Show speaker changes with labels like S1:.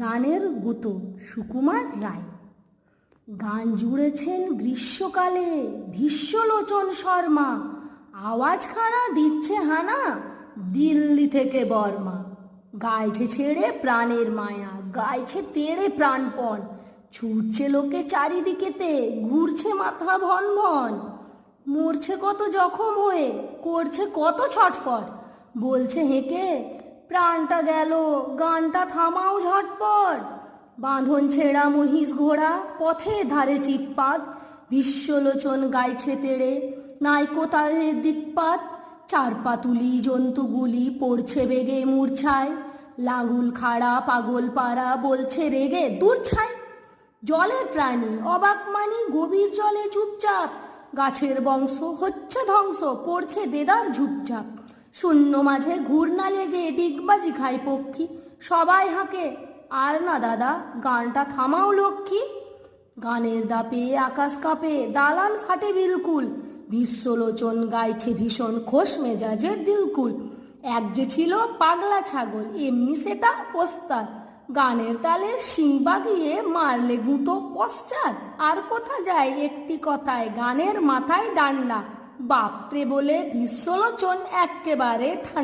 S1: গানের গুতো সুকুমার রায়। গান জুড়েছেন গ্রীষ্মকালে ভীষ্মলোচন শর্মা। আওয়াজ আওয়াজখানা দিচ্ছে হানা দিল্লি থেকে বর্মা। গাইছে ছেড়ে প্রাণের মায়া, গাইছে তেড়ে প্রাণপণ। ছুটছে লোকে চারিদিকেতে, ঘুরছে মাথা ভন ভন মরছে কত জখম হয়ে, করছে কত ছটফট। বলছে হেঁকে প্রাণটা গেল, গানটা থামাও ঝটপট। বাঁধন ছেঁড়া মহিষ ঘোড়া, পথে ধারে চিৎপাত। বিশ্বলোচন গাইছে তেড়ে নাইকো তাদের দিকপাত। চার পাতুলি জন্তুগুলি পড়ছে বেগে মূর্ছায়। লাঙুল খাড়া পাগল পাড়া বলছে রেগে দূর ছায় জলের প্রাণী, অবাক মানি, গভীর জলে চুপচাপ। গাছের বংশ হচ্ছে ধ্বংস, পড়ছে দেদার ঝুপঝাপ। শূন্য মাঝে ঘূর্ণা লেগে ডিগবাজি খায় পক্ষী। সবাই হাঁকে, আর না দাদা, গানটা থামাও লক্ষ্মী। গানের দাপে আকাশ কাঁপে, দালান ফাটে বিলকুল। বিশ্বলোচন গাইছে ভীষণ খোশ মেজাজের দিলকুল। এক যে ছিল পাগলা ছাগল, এমনি সেটা ওস্তাদ। গানের তালে শিং বাগিয়ে মারলে গুঁতো পশ্চাৎ। আর কোথা যায় একটি কথায়, গানের মাথায় ডান্ডা। বাপরে বলে বিশ্বলোচন একেবারে ঠান্ডা